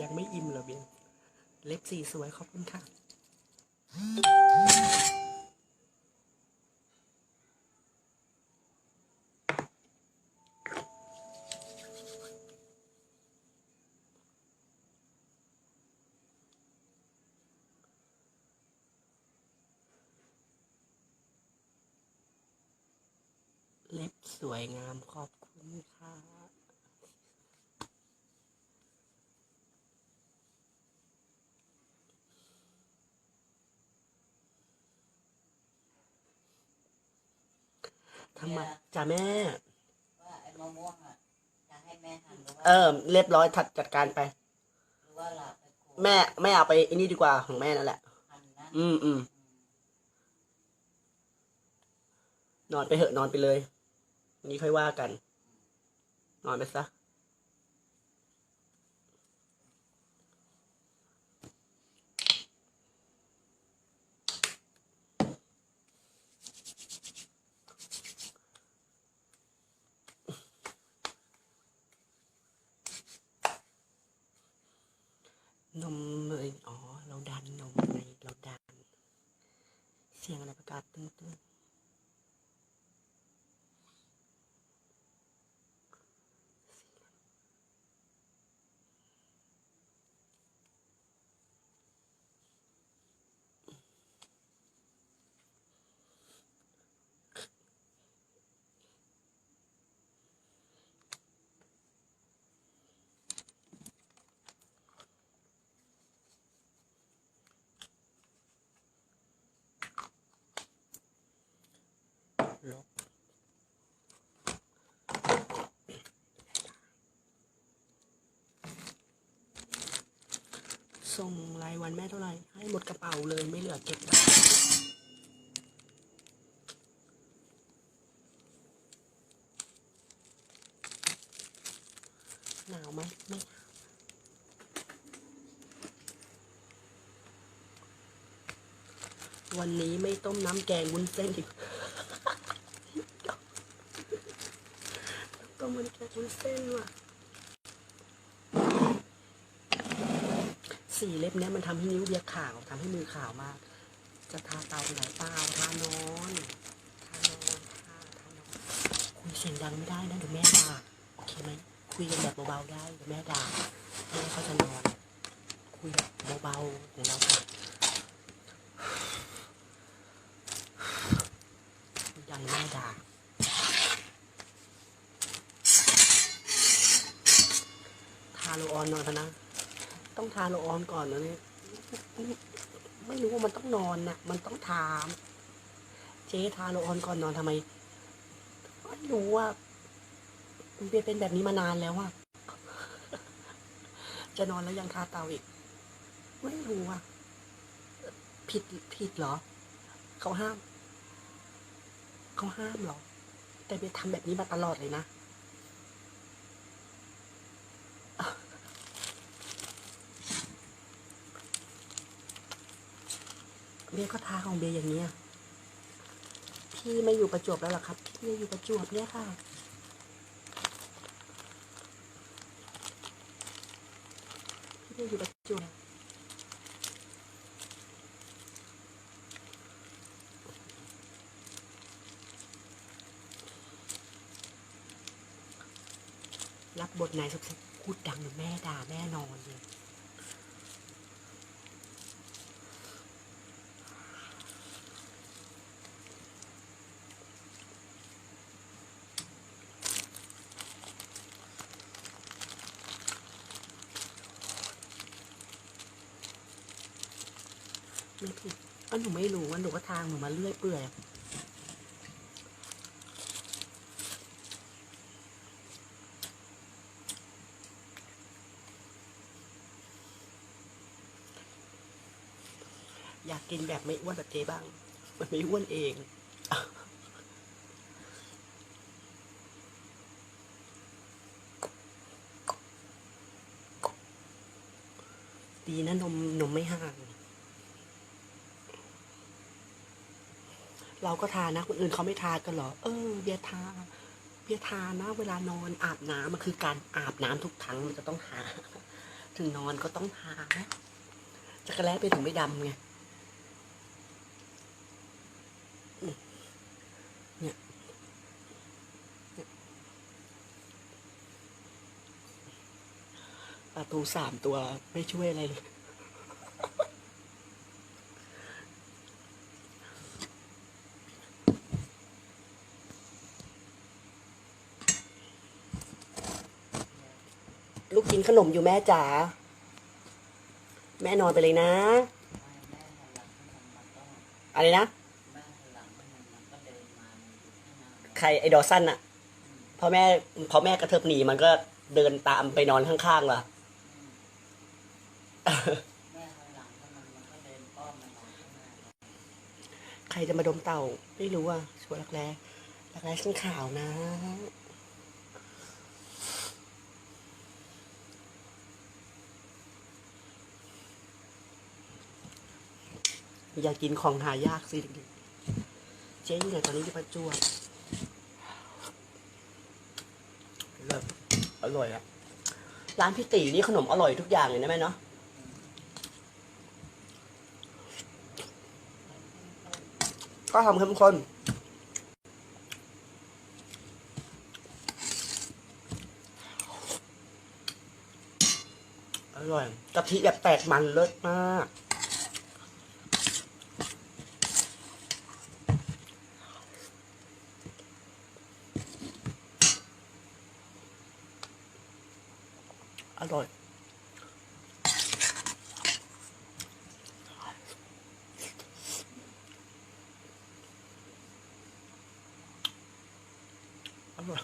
ยังไม่อิ่มเหรอเบียนเล็บสีสวยขอบคุณค่ะ เล็บสวยงามขอบคุณค่ะ ทำไมจ้าแม่ ว่าไอ้มะม่วงอะจะให้แม่หั่นหรือว่าเออ เรียบร้อยถัดจัดการไป หรือว่าหลับไปโขลกแม่แม่เอาไปไอันนี้ดีกว่าของแม่นั่นแหละ หั่นนะอืมอืมนอนไปเหอะนอนไปเลยวันนี้ค่อยว่ากัน นอนไปซะ นมเลยอ๋อ เราดันนมไงเราดัน เสียงอะไรประกาศตึ้งตึ้งลบ ส่งรายวันแม่เท่าไหร่ ให้หมดกระเป๋าเลยไม่เหลือเก็บไว้หนาวไหมไม่หนาววันนี้ไม่ต้มน้ำแกงวุ้นเส้นอีกต้มมันแกงวุ้นเส้นว่ะ สีเล็บเนี้ยมันทำให้นิ้วเบียขาวทำให้มือขาวมาก จะทาเตาไหนเปล่าทานอนทานอนทาทานอนคุยเสียงดังไม่ได้นะเดี๋ยวแม่ด่าโอเคไหมคุยกันแบบเบาๆได้เดี๋ยวแม่ด่าแม่เขาจะนอนคุยแบบเบาๆของเราค่ะดังแม่ด่าทาโรออนนอนเถอะนะ ต้องทาโรออนก่อนนะเนี่ยไม่รู้ว่ามันต้องนอนนะมันต้องทาเจ๊ทาโรออนก่อนนอนทำไมไม่รู้ว่ามันเป็นแบบนี้มานานแล้วอะจะนอนแล้วยังทาเตาอีก ไม่รู้อะผิดผิดเหรอ เขาห้าม เขาห้ามเหรอ แต่เบยทำแบบนี้มาตลอดเลยนะ เบียร์ก็ทาของเบียร์อย่างเนี้ยพี่ไม่อยู่ประจวบแล้วหรอครับพี่อยู่ประจวบเนี่ยค่ะพี่ไม่อยู่ประจวบรับบทไหนสักสักพูดดังหรือแม่ด่าแม่นอนเลย ไม่ผิดก็หนูไม่รู้ว่าหนูก็ทางหนูมาเลื่อยเปื่อยอยากกินแบบไม่อ้วนแบบเจ๊บ้าง มันไม่อ้วนเองดีนะนมนมไม่ห่าง เราก็ทานะ คนอื่นเขาไม่ทากันเหรอ เออเบียทาเบียทานะ เวลานอนอาบน้ำมันคือการอาบน้ำทุกครั้งมันจะต้องทา ถึงนอนก็ต้องทาจักรแล้ไปถึงไม่ดำไงเนี่ยปลาทูสามตัวไม่ช่วยอะไรเลย ลูกกิน ขนมอยู่แม่จ๋า แม่นอนไปเลยนะ อะไรนะ ใครไอ้ดอสันอะพอแม่พอแม่กระเทิบหนีมันก็เดินตามไปนอนข้างๆล่ะใครจะมาดมเต่า ไม่รู้อะชัวรักแร้รักแร้ขึ้นขาวนะ อยากกินของหายากสิเด็กๆเจ๊อยู่ไหนตอนนี้อยู่ประจวบเลิศอร่อยอะร้านพี่ตีนี่ขนมอร่อยทุกอย่างเลยนะแม่เนาะก็ทำเข้มข้นอร่อยกะทิแบบแตกมันเลิศมาก อร่อย อร่อย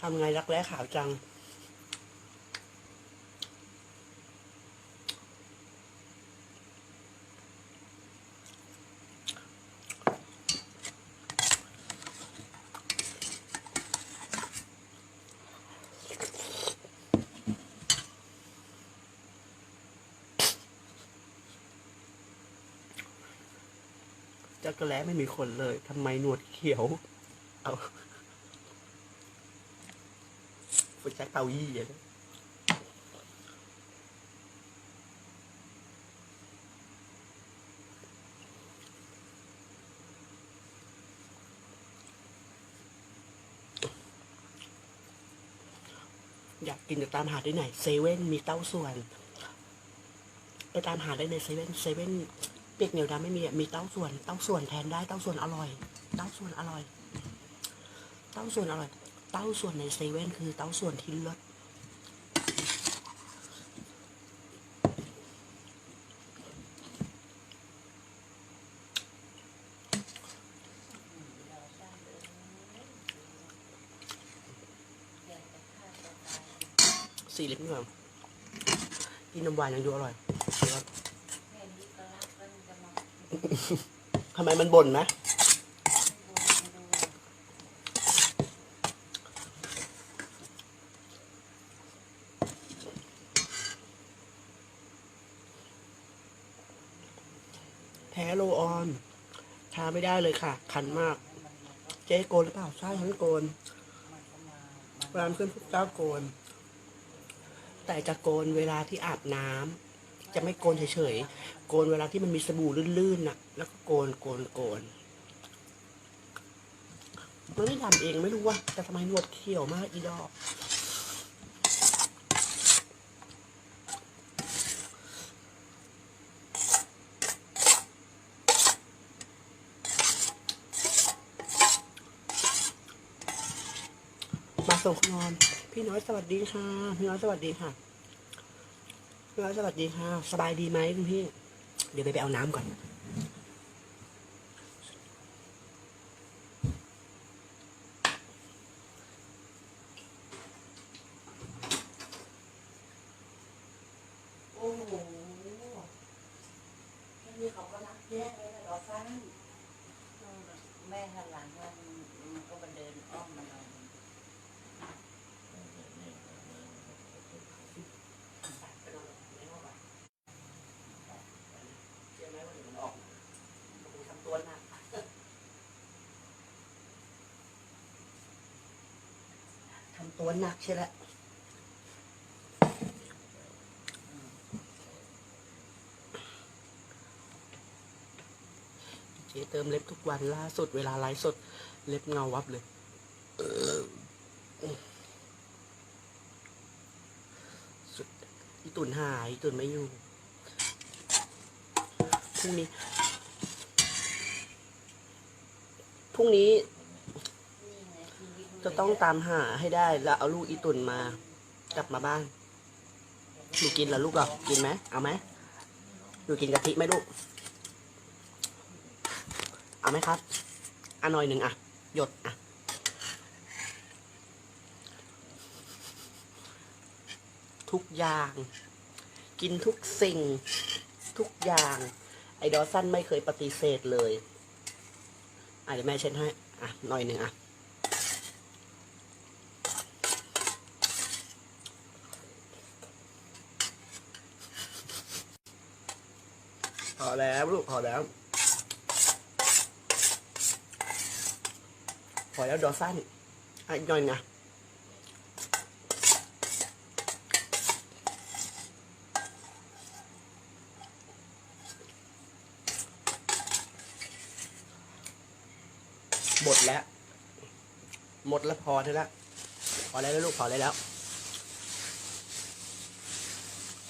ทำไงรักแร้ขาวจัง จักรแล้ไม่มีขนเลยทำไมหนวดเขียว เอาฟุตแจ็คเตายี่อะนะอยากกินจะตามหาที่ไหนเซเว่นมีเต้าส่วน ไปตามหาได้ในเซเว่นเซเว่น เปียกเหนียวดำไม่มีมีเต้าส่วน เต้าส่วนแทนได้ เต้าส่วนอร่อย เต้าส่วนอร่อย เต้าส่วนอร่อย เต้าส่วนในเซเว่นคือเต้าส่วนที่เลิศเราสร้างเดินอยากจะฆ่าตัวตายสี่ลิตรเหมือนกินนมหวานยังดูอร่อย แค่นี้ก็รักแล้วมันจะมา ทำไมมันบ่นไหมให้ดูให้ดูแพ้โลออนทาไม่ได้เลยค่ะ คันมาก เจ๊โกนหรือเปล่าใช่ฉันโกนมันก็มามันร้านเพื่อนพวกเจ้าโกน แต่จะโกนเวลาที่อาบน้ำ จะไม่โกนเฉยๆ โกนเวลาที่มันมีสบู่ลื่นๆน่ะ แล้วก็โกนโกนโกนมันไม่ดำเองไม่รู้ว่าแต่ทำไมหนวดเขียวมากอีดอกมาส่งคุณนอน พี่น้อยสวัสดีค่ะ พี่น้อยสวัสดีค่ะ พี่น้อยสวัสดีค่ะ สบายดีไหมคุณพี่ เดี๋ยวไปไปเอาน้ำก่อน ตัวหนักใช่แล้วเจ๊เติมเล็บทุกวันล่าสุดเวลาไลฟ์สด เล็บเงาวับเลยสุดอีตุนหายอีตุนไม่อยู่พรุ่งนี้พรุ่งนี้ จะต้องตามหาให้ได้แล้วเอาลูกอีตุนมา กลับมาบ้านหนูกินเหรอลูกเหรอกินไหมเอาไหมหนูกินกะทิไหมลูก เอาไหมครับอะหน่อยหนึ่งอะ หยดอะทุกอย่าง กินทุกสิ่ง ทุกอย่าง ไอ้ดอสันไม่เคยปฏิเสธเลยอะเดี๋ยวแม่เช็ดให้อะหน่อยหนึ่งอะ พอแล้วลูกพอแล้ว พอแล้วดอสั้นอีกหน่อยนะหมดแล้ว หมดแล้วพอเถอะละพอแล้วลูกพอแล้ว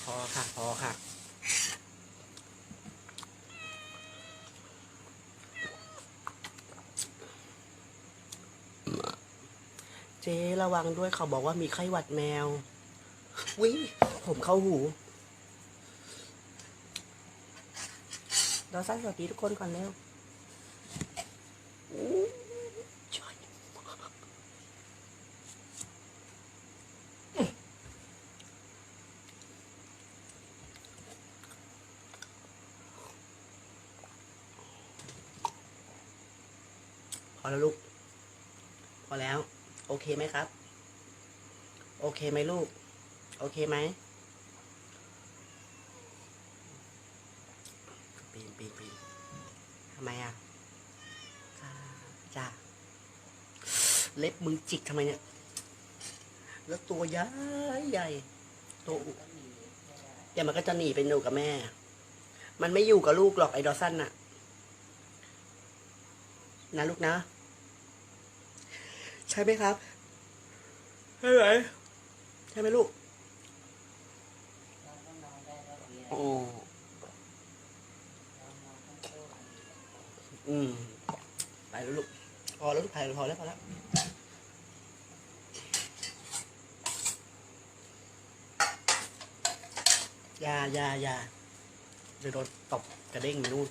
พอค่ะ พอค่ะ เจ๊ระวังด้วยเขาบอกว่ามีไข้หวัดแมว วิผมเข้าหูเราสั้นสวัสดีทุกคนก่อนเร็วอู้ช่วยพอแล้วลูก พอแล้ว โอเคไหมครับ โอเคไหมลูก โอเคไหมปีนปีนปีนทำไมอะจ้าเล็บมึงจิกทำไมเนี่ย แล้วตัวใหญ่ใหญ่ ตัวอุเดี๋ยวมันก็จะหนีไปอยู่กับแม่ มันไม่อยู่กับลูกหรอกไอ้ดอสันน่ะ นะลูกนะ ใช่ไหมครับใช่ไหมใช่ไหมลูกเราก็นอนได้แล้วเดียวโอ้เรานอนทั้งตัวอืมไปแล้วลูกพอแล้วลูกไปพอแล้วพอแล้วอยาอยาอยาจะโดนตบกระเด้งไปนู่น